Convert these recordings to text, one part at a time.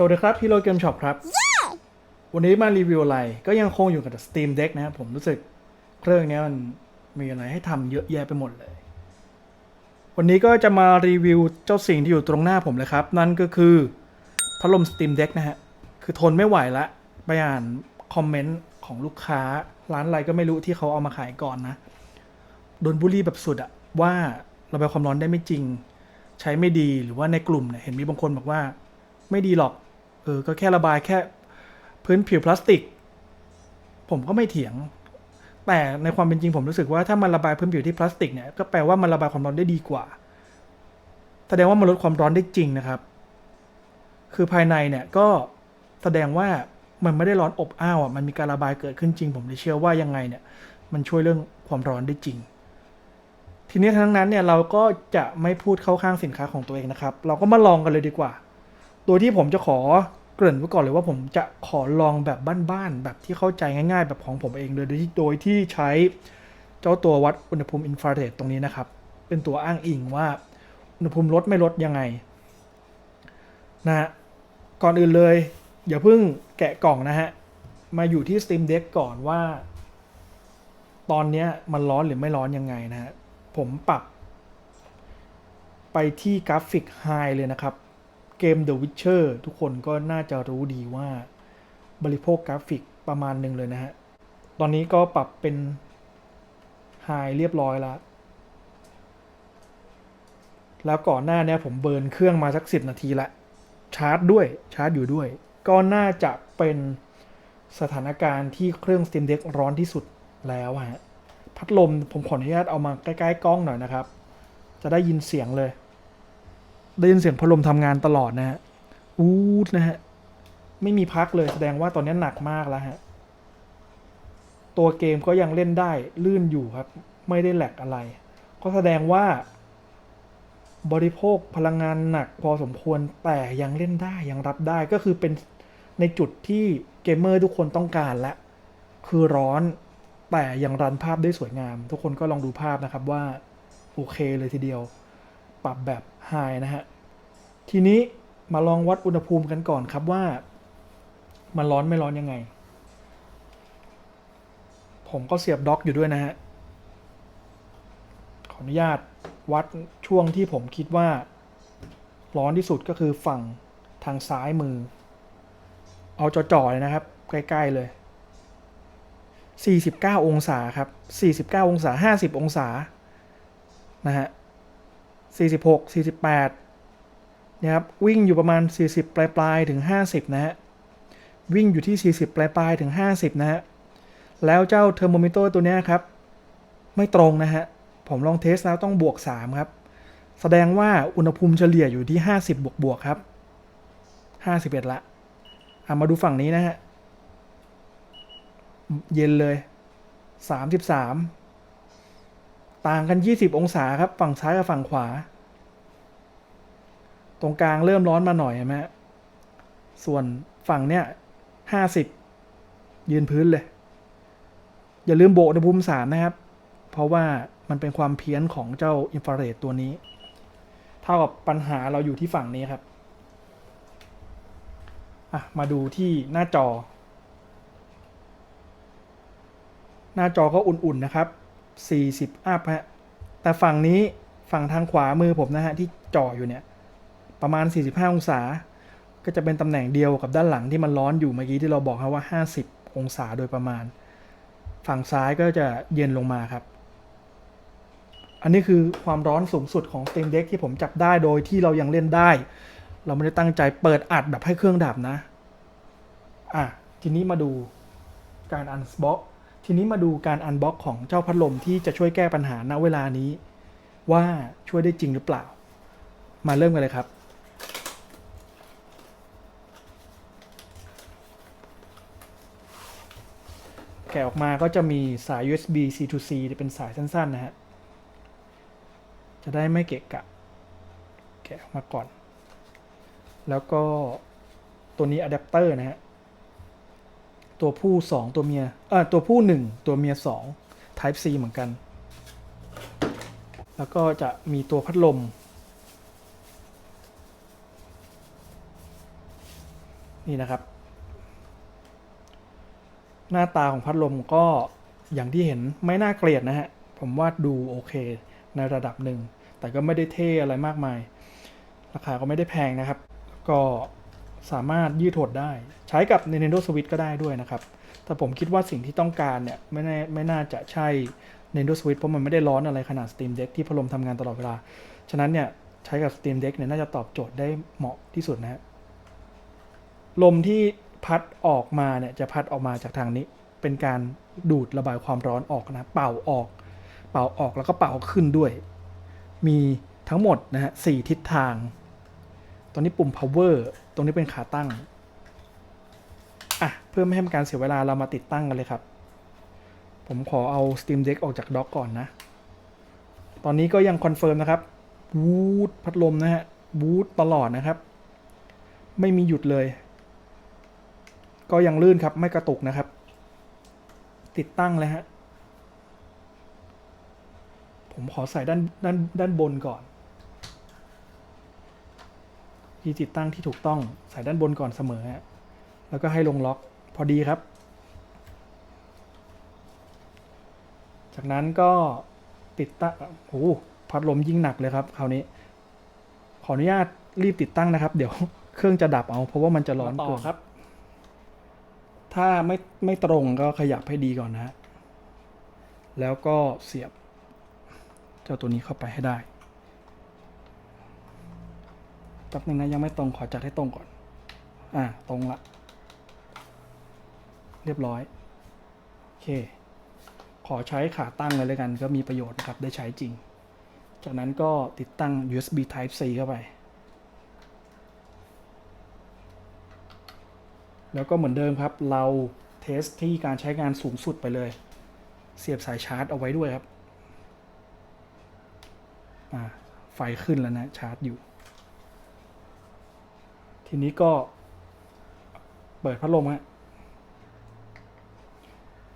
สวัสดีครับพี่โรเกมช็อปครับ วันนี้มารีวิวอะไร ก็ยังคงอยู่กับ Steam Deck นะครับผมรู้สึกเครื่องเนี้ยมันมีอะไรให้ทำเยอะแยะไปหมดเลย วันนี้ก็จะมารีวิวเจ้าสิ่งที่อยู่ตรงหน้าผมเลยครับ นั่นก็คือพัดลม Steam Deck นะฮะ คือทนไม่ไหวละ ไปอ่านคอมเมนต์ของลูกค้า ร้านอะไรก็ไม่รู้ที่เขาเอามาขายก่อนนะ โดนบูลลี่แบบสุดอะว่าระบายความร้อนได้ไม่จริง ใช้ไม่ดีหรือว่าในกลุ่มเนี่ยเห็นมีบางคนบอกว่า ไม่ดีหรอกเออก็แค่ระบายแค่พื้นผิวพลาสติก ผมก็ไม่เถียง แต่ในความเป็นจริงผมรู้สึกว่าถ้ามันระบายพื้นผิวที่พลาสติกเนี่ยก็แปลว่ามันระบายความร้อนได้ดีกว่า แสดงว่ามันลดความร้อนได้จริงนะครับ คือภายในเนี่ยก็แสดงว่ามันไม่ได้ร้อนอบอ้าวอะมันมีการระบายเกิดขึ้นจริง ผมเลยเชื่อว่ายังไงเนี่ย มันช่วยเรื่องความร้อนได้จริง ทีนี้ทั้งนั้นเนี่ยเราก็จะไม่พูดเข้าข้างสินค้าของตัวเองนะครับ เราก็มาลองกันเลยดีกว่า โดยที่ผมจะขอ เกริ่นไว้ก่อนเลยว่าผมจะขอลองแบบบ้านๆแบบที่เข้าใจง่าย ๆ แบบของผมเองเลยโดยที่โดยที่ใช้เจ้าตัววัดอุณหภูมิอินฟราเรดตรงนี้นะครับ เป็นตัวอ้างอิงว่าอุณหภูมิลดไม่ลดยังไงนะฮะก่อนอื่นเลย อย่าเพิ่งแกะกล่องนะฮะ มาอยู่ที่ Steam Deck ก่อนว่า ตอนนี้มันร้อนหรือไม่ร้อนยังไงนะฮะ ผมปรับ ไปที่กราฟิกไฮเลยนะครับ เกม The Witcher ทุกคนก็น่าจะรู้ดีว่าบริโภคกราฟิกประมาณหนึ่งเลยนะฮะ ตอนนี้ก็ปรับเป็นไฮเรียบร้อยแล้ว แล้วก่อนหน้าเนี้ผมเบิร์นเครื่องมาสักสิบนาทีละ ชาร์จด้วย ชาร์จอยู่ด้วย ก็น่าจะเป็นสถานการณ์ที่เครื่อง Steam Deck ร้อนที่สุดแล้วฮะ พัดลมผมขออนุญาตเอามาใกล้ ๆ กล้องหน่อยนะครับ จะได้ยินเสียงเลย ได้ยินเสียงพัดลมทำงานตลอดนะฮะอูดนะฮะ ไม่มีพักเลยแสดงว่าตอนนี้หนักมากแล้วฮะ ตัวเกมก็ยังเล่นได้ลื่นอยู่ครับ ไม่ได้แหลกอะไร ก็แสดงว่า บริโภคพลังงานหนักพอสมควรแต่ยังเล่นได้ยังรับได้ก็คือเป็นในจุดที่เกมเมอร์ทุกคนต้องการและ คือร้อนแต่ยังรันภาพได้สวยงาม ทุกคนก็ลองดูภาพนะครับว่า โอเคเลยทีเดียว ปรับแบบ ไฮนะฮะ ทีนี้มาลองวัดอุณหภูมิกันก่อนครับว่า มันร้อนไม่ร้อนยังไง ผมก็เสียบด็อกอยู่ด้วยนะฮะ ขออนุญาตวัดช่วงที่ผมคิดว่า ร้อนที่สุดก็คือฝั่งทางซ้ายมือ เอาจ่อๆเลยนะครับ ใกล้ ๆ เลย 49 องศาครับ 49 องศา 50 องศานะฮะ 46 48นี่ยครับวิ่งอยู่ประมาณ 40 ปลายๆถึง 50 นะฮะวิ่งอยู่ที่ 40 ปลายๆถึง 50 นะฮะแล้วเจ้าเทอร์โมมิเตอร์ตัวนี้ครับ ไม่ตรงนะฮะ ผมลองเทสแล้วต้องบวก 3 ครับ แสดงว่าอุณหภูมิเฉลี่ยอยู่ที่ 50 บวกบวกครับ 51 ละอะมาดูฝั่งนี้นะฮะ เย็นเลย 33 ต่างกัน 20 องศาครับ ฝั่งซ้ายกับฝั่งขวา ตรงกลางเริ่มร้อนมาหน่อยเห็นไหมส่วนฝั่งเนี้ย50 ยืนพื้นเลย อย่าลืมโบกอุณหภูมิ3นะครับ เพราะว่ามันเป็นความเพี้ยนของเจ้าอินฟราเรดตัวนี้ เท่ากับปัญหาเราอยู่ที่ฝั่งนี้ครับมาดูที่หน้าจอ หน้าจอก็อุ่นๆนะครับ 40อัพฮะแต่ฝั่งนี้ฝั่งทางขวามือผมนะฮะที่จ่ออยู่เนี่ยประมาณ 45 องศา ก็จะเป็นตำแหน่งเดียวกับด้านหลังที่มันร้อนอยู่เมื่อกี้ที่เราบอกครับว่า 50 องศาโดยประมาณ ฝั่งซ้ายก็จะเย็นลงมาครับ อันนี้คือความร้อนสูงสุดของ Steam Deck ที่ผมจับได้โดยที่เรายังเล่นได้ เราไม่ได้ตั้งใจเปิดอัดแบบให้เครื่องดับนะ อะ ทีนี้มาดูการอันบ็อก ทีนี้มาดูการอันบ็อกของเจ้าพัดลมที่จะช่วยแก้ปัญหาณเวลานี้ ว่าช่วยได้จริงหรือเปล่า มาเริ่มกันเลยครับ แกะออกมาก็จะมีสาย USB C to C จะเป็นสายสั้น ๆ นะฮะ จะได้ไม่เกะกะ แกะออกมาก่อน แล้วก็ตัวนี้อะแดปเตอร์นะฮะ ตัวผู้สองตัวเมียเอ่อตัวผู้หนึ่งตัวเมียสอง Type C เหมือนกัน แล้วก็จะมีตัวพัดลม นี่นะครับ หน้าตาของพัดลมก็อย่างที่เห็นไม่น่าเกลียดนะฮะ ผมว่าดูโอเคในระดับหนึ่ง แต่ก็ไม่ได้เท่อะไรมากมาย ราคาก็ไม่ได้แพงนะครับ ก็ สามารถยืดหดได้ ใช้กับ Nintendo Switch ก็ได้ด้วยนะครับ แต่ผมคิดว่าสิ่งที่ต้องการเนี่ยไม่แน่ไม่น่าจะใช่ Nintendo Switch เพราะมันไม่ได้ร้อนอะไรขนาด Steam Deck ที่พัดลมทำงานตลอดเวลา ฉะนั้นเนี่ยใช้กับ Steam Deck เนี่ยน่าจะตอบโจทย์ได้เหมาะที่สุดนะฮะลมที่พัดออกมาเนี่ยจะพัดออกมาจากทางนี้ เป็นการดูดระบายความร้อนออกนะเป่าออก เป่าออกแล้วก็เป่าขึ้นด้วย มีทั้งหมดนะฮะสี่ทิศทาง รงนี้ปุ่ม power ตรงนี้เป็นขาตั้ง อะ เพื่อไม่ให้เป็นการเสียเวลาเรามาติดตั้งกันเลยครับ ผมขอเอา Steam Deck ออกจากด็อกก่อนนะ ตอนนี้ก็ยังคอนเฟิร์มนะครับวูดพัดลมนะฮะวูดตลอดนะครับ ไม่มีหยุดเลย ก็ยังลื่นครับไม่กระตุกนะครับ ติดตั้งเลยฮะผมขอใส่ด้านด้านด้านบนก่อน ที่ติดตั้งที่ถูกต้องใส่ด้านบนก่อนเสมอฮะแล้วก็ให้ลงล็อกพอดีครับ จากนั้นก็ติดตั้งโอ้โหพัดลมยิ่งหนักเลยครับคราวนี้ ขออนุญาตรีบติดตั้งนะครับ เดี๋ยวเครื่องจะดับเอา เพราะว่ามันจะร้อนต่อครับ ถ้าไม่ไม่ตรงก็ขยับให้ดีก่อนนะฮะแล้วก็เสียบ เจ้าตัวนี้เข้าไปให้ได้ แป๊บนึงนะยังไม่ตรงขอจัดให้ตรงก่อน อ่าตรงละ เรียบร้อย โอเค ขอใช้ขาตั้งเลยแล้วกัน ก็มีประโยชน์นะครับได้ใช้จริง จากนั้นก็ติดตั้ง USB Type C เข้าไป แล้วก็เหมือนเดิมครับ เราเทสที่การใช้งานสูงสุดไปเลย เสียบสายชาร์จเอาไว้ด้วยครับ อ่า ไฟขึ้นแล้วนะชาร์จอยู่ ทีนี้ก็ เปิดพัดลมฮะ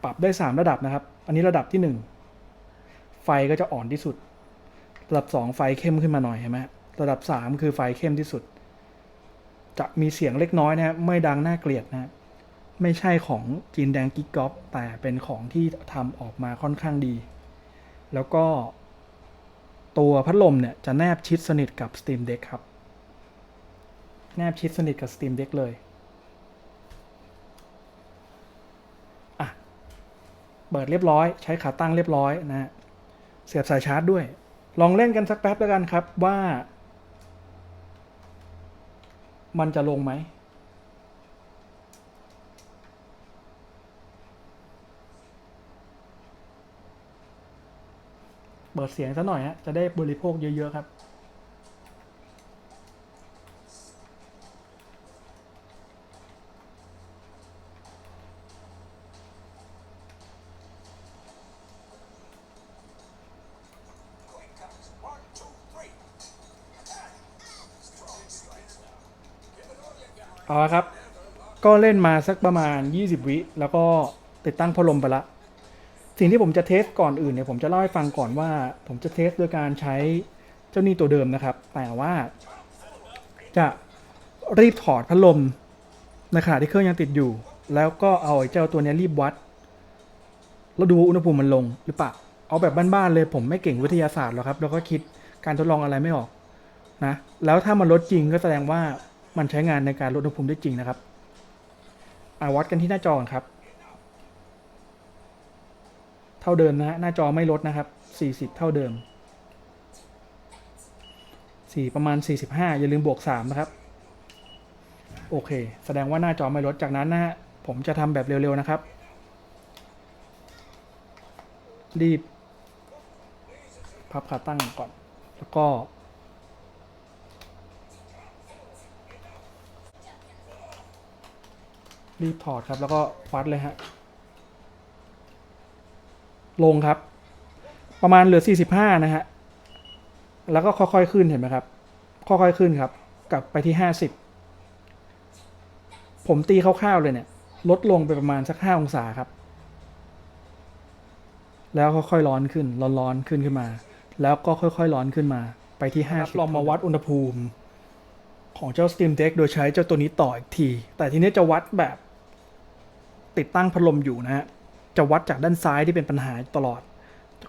ปรับได้ 3 ระดับนะครับ อันนี้ระดับที่ 1 ไฟก็จะอ่อนที่สุด ระดับ 2 ไฟเข้มขึ้นมาหน่อยเห็นไหมระดับ 3 คือไฟเข้มที่สุด จะมีเสียงเล็กน้อยนะ ไม่ดังน่าเกลียดนะ ไม่ใช่ของจีนแดงกิ๊กก๊อปแต่เป็นของที่ทำออกมาค่อนข้างดี แล้วก็ ตัวพัดลมเนี่ยจะแนบชิดสนิทกับ Steam Deck ครับ แนบชิดสนิทกับ Steam Deck เลย อะ เปิดเรียบร้อย ใช้ขาตั้งเรียบร้อยนะฮะเสียบสายชาร์จด้วย ลองเล่นกันสักแป๊บแล้วกันครับว่า มันจะลงไหมเปิดเสียงซะหน่อยฮะ จะได้บริโภคเยอะ ๆ ครับ เอาละครับ ก็เล่นมาสักประมาณ 20 วิแล้วก็ติดตั้งพัดลมไปละ สิ่งที่ผมจะเทสก่อนอื่นเนี่ยผมจะเล่าให้ฟังก่อนว่า ผมจะเทสโดยการใช้เจ้านี่ตัวเดิมนะครับ แต่ว่าจะรีบถอดพัดลมในขณะที่เครื่องยังติดอยู่ แล้วก็เอาไอ้เจ้าตัวนี้รีบวัด แล้วดูอุณหภูมิมันลงหรือเปล่า เอาแบบบ้านๆเลยผมไม่เก่งวิทยาศาสตร์หรอกครับ แล้วก็คิดการทดลองอะไรไม่ออกนะ แล้วถ้ามันลดจริงก็แสดงว่า มันใช้งานในการลดอุณหภูมิได้จริงนะครับอาวัดกันที่หน้าจอก่อนครับ เท่าเดิมนะฮะหน้าจอไม่ลดนะครับ 40 เท่าเดิม 4 ประมาณ 45 อย่าลืมบวก 3 นะครับ โอเค แสดงว่าหน้าจอไม่ลดจากนั้นนะฮะผมจะทำแบบเร็ว ๆ นะครับ รีบ พับขาตั้งก่อน แล้วก็ รีบถอดครับ แล้วก็วัดเลยฮะ ลงครับ ประมาณเหลือ 45 นะฮะ แล้วก็ค่อยๆขึ้นเห็นไหมครับ ค่อยๆขึ้นครับ กลับไปที่ 50 ผมตีคร่าวๆเลยเนี่ย ลดลงไปประมาณสัก 5 องศาครับ แล้วค่อยๆร้อนขึ้น ร้อนๆขึ้นขึ้นมา แล้วก็ค่อยๆร้อนขึ้นมา ไปที่ 50ลองมาวัดอุณหภูมิ ของเจ้า Steam Deck โดยใช้เจ้าตัวนี้ต่ออีกที แต่ทีนี้จะวัดแบบติดตั้งพัดลมอยู่นะฮะ จะวัดจากด้านซ้ายที่เป็นปัญหาตลอด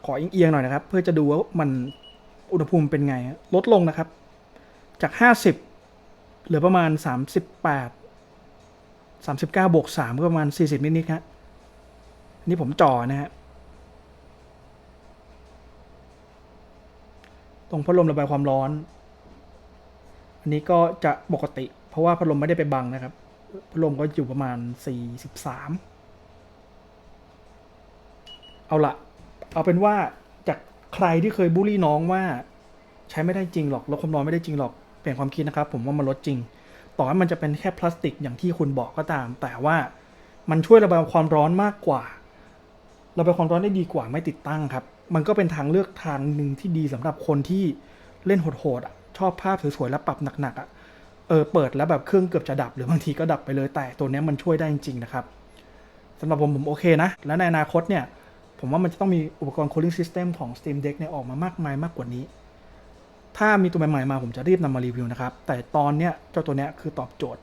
ขอเอียงๆหน่อยนะครับ เพื่อจะดูว่ามันอุณหภูมิเป็นไง ลดลงนะครับ จาก 50 เหลือประมาณ 38 39 บวก 3 ก็ประมาณ 40 นิดๆฮะอันนี่ผมจ่อนะฮะตรงพัดลมระบายความร้อน อันนี้ก็จะปกติ เพราะว่าพัดลมไม่ได้ไปบังนะครับ พัดลมก็อยู่ประมาณ 43 เอาละเอาเป็นว่าจากใครที่เคยบูลลี่น้องว่าใช้ไม่ได้จริงหรอกลดความร้อนไม่ได้จริงหรอกเปลี่ยนความคิดนะครับ ผมว่ามันลดจริง ต่อให้มันจะเป็นแค่พลาสติกอย่างที่คุณบอกก็ตาม แต่ว่ามันช่วยระบายความร้อนมากกว่าระบายความร้อนได้ดีกว่าไม่ติดตั้งครับ มันก็เป็นทางเลือกทางหนึ่งที่ดีสำหรับคนที่เล่นโหดๆอะ ชอบภาพสวยๆแล้วปรับหนักๆอะเออเปิดแล้วแบบเครื่องเกือบจะดับหรือบางทีก็ดับไปเลยแต่ตัวนี้มันช่วยได้จริงๆนะครับสำหรับผมผมโอเคนะ และในอนาคตเนี่ยผมว่ามันจะต้องมีอุปกรณ์ cooling system ของ Steam Deck เนี่ยออกมามากมายมากกว่านี้ ถ้ามีตัวใหม่ๆมาผมจะรีบนำมารีวิวนะครับ แต่ตอนเนี้ยเจ้าตัวเนี้ยคือตอบโจทย์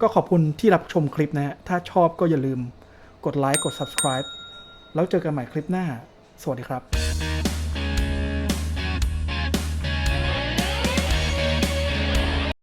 ก็ขอบคุณที่รับชมคลิปนะฮะ ถ้าชอบก็อย่าลืมกดไลค์กด subscribe แล้วเจอกันใหม่คลิปหน้า สวัสดีครับ